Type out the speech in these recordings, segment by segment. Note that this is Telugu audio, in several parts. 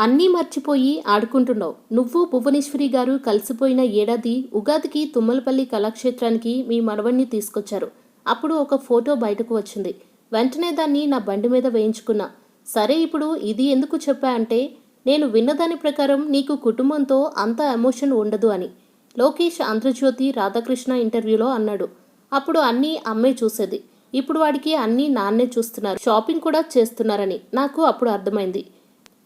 అన్నీ మర్చిపోయి ఆడుకుంటున్నావు. నువ్వు భువనేశ్వరి గారు కలిసిపోయిన ఏడాది ఉగాదికి తుమ్మలపల్లి కళాక్షేత్రానికి మీ మనవణ్ణి తీసుకొచ్చారు. అప్పుడు ఒక ఫోటో బయటకు వచ్చింది. వెంటనే దాన్ని నా బండి మీద వేయించుకున్నా. సరే ఇప్పుడు ఇది ఎందుకు చెప్పా అంటే నేను విన్నదాని ప్రకారం నీకు కుటుంబంతో అంత ఎమోషన్ ఉండదు అని. లోకేష్ ఆంధ్రజ్యోతి రాధాకృష్ణ ఇంటర్వ్యూలో అన్నాడు. అప్పుడు అన్నీ అమ్మే చూసేది. ఇప్పుడు వాడికి అన్నీ నాన్నే చూస్తున్నారు. షాపింగ్ కూడా చేస్తున్నారని నాకు అప్పుడు అర్థమైంది.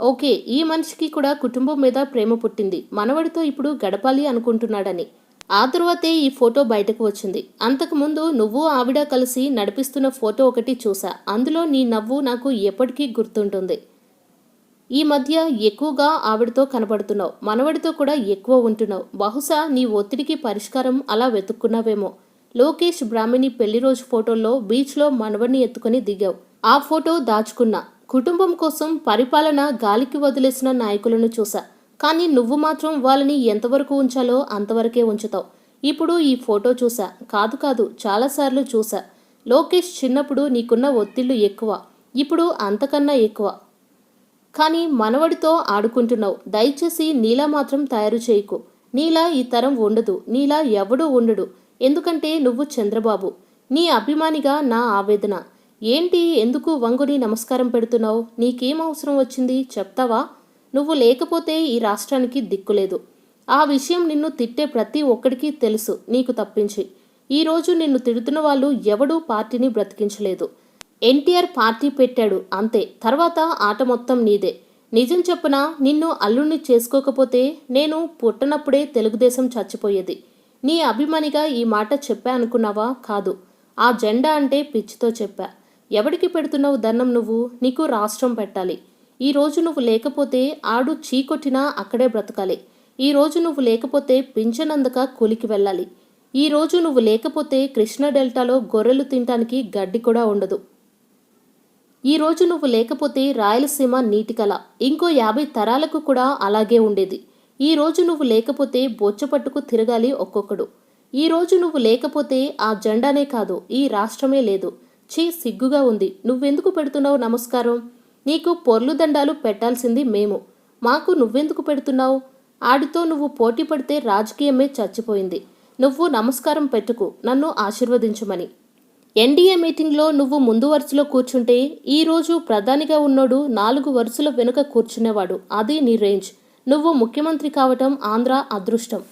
ఓకే ఈ మనిషికి కూడా కుటుంబం మీద ప్రేమ పుట్టింది. మనవడితో ఇప్పుడు గడపాలి అనుకుంటున్నాడని. ఆ తర్వాతే ఈ ఫోటో బయటకు వచ్చింది. అంతకుముందు నువ్వు ఆవిడ కలిసి నడిపిస్తున్న ఫోటో ఒకటి చూసా అందులో నీ నవ్వు నాకు ఎప్పటికీ గుర్తుంటుంది. ఈ మధ్య ఎక్కువగా ఆవిడతో కనబడుతున్నావు. మనవడితో కూడా ఎక్కువ ఉంటున్నావు. బహుశా నీ ఒత్తిడికి పరిష్కారం అలా వెతుక్కున్నావేమో. లోకేష్ బ్రాహ్మణి పెళ్ళి రోజు ఫోటోల్లో బీచ్లో మనవడిని ఎత్తుకొని దిగావు. ఆ ఫోటో దాచుకున్నా. కుటుంబం కోసం పరిపాలన గాలికి వదిలేసిన నాయకులను చూసా కానీ నువ్వు మాత్రం వాళ్ళని ఎంతవరకు ఉంచాలో అంతవరకే ఉంచుతావు. ఇప్పుడు ఈ ఫోటో చూసా కాదు కాదు చాలాసార్లు చూసా లోకేష్ చిన్నప్పుడు నీకున్న ఒత్తిళ్ళు ఎక్కువ. ఇప్పుడు అంతకన్నా ఎక్కువ. కానీ మనవడితో ఆడుకుంటున్నావు. దయచేసి నీలా మాత్రం తయారు చేయకు. నీలా ఈ తరం ఉండదు. నీలా ఎవడూ ఉండడు. ఎందుకంటే నువ్వు చంద్రబాబు. నీ అభిమానిగా నా ఆవేదన. ఏంటి ఎందుకు వంగుని నమస్కారం పెడుతున్నావు? నీకేం అవసరం వచ్చింది? చెప్తావా? నువ్వు లేకపోతే ఈ రాష్ట్రానికి దిక్కులేదు. ఆ విషయం నిన్ను తిట్టే ప్రతి ఒక్కడికి తెలుసు. నీకు తప్పించి. ఈరోజు నిన్ను తిడుతున్న వాళ్ళు ఎవడూ పార్టీని బ్రతికించలేదు. ఎన్టీఆర్ పార్టీ పెట్టాడు. అంతే. తర్వాత ఆట మొత్తం నీదే. నిజం చెప్పున? నిన్ను అల్లుణ్ణి చేసుకోకపోతే నేను పుట్టనప్పుడే తెలుగుదేశం చచ్చిపోయేది. నీ అభిమానిగా ఈ మాట చెప్పా అనుకున్నావా? కాదు. ఆ జెండా అంటే పిచ్చితో చెప్పా. ఎవడికి పెడుతున్నావు దన్నం నువ్వు? నీకు రాష్ట్రం పెట్టాలి. ఈరోజు నువ్వు లేకపోతే ఆడు చీకొట్టినా అక్కడే బ్రతకాలి. ఈరోజు నువ్వు లేకపోతే పింఛనందక కూలికి వెళ్ళాలి. ఈరోజు నువ్వు లేకపోతే కృష్ణ డెల్టాలో గొర్రెలు తినటానికి గడ్డి కూడా ఉండదు. ఈరోజు నువ్వు లేకపోతే రాయలసీమ నీటి కల ఇంకో యాభై తరాలకు కూడా అలాగే ఉండేది. ఈరోజు నువ్వు లేకపోతే బొచ్చపట్టుకు తిరగాలి ఒక్కొక్కడు. ఈరోజు నువ్వు లేకపోతే ఆ జెండానే కాదు ఈ రాష్ట్రమే లేదు. ఛీ సిగ్గుగా ఉంది. నువ్వెందుకు పెడుతున్నావు నమస్కారం? నీకు పొర్లు దండాలు పెట్టాల్సింది మేము. మాకు నువ్వెందుకు పెడుతున్నావు? ఆడితో నువ్వు పోటీ పడితే రాజకీయమే చచ్చిపోయింది. నువ్వు నమస్కారం పెట్టుకు నన్ను ఆశీర్వదించమని. ఎన్డీఏ మీటింగ్లో నువ్వు ముందు వరుసలో కూర్చుంటే ఈరోజు ప్రధానిగా ఉన్నోడు నాలుగు వరుసల వెనుక కూర్చునేవాడు. అది నీ రేంజ్. నువ్వు ముఖ్యమంత్రి కావటం ఆంధ్ర అదృష్టం.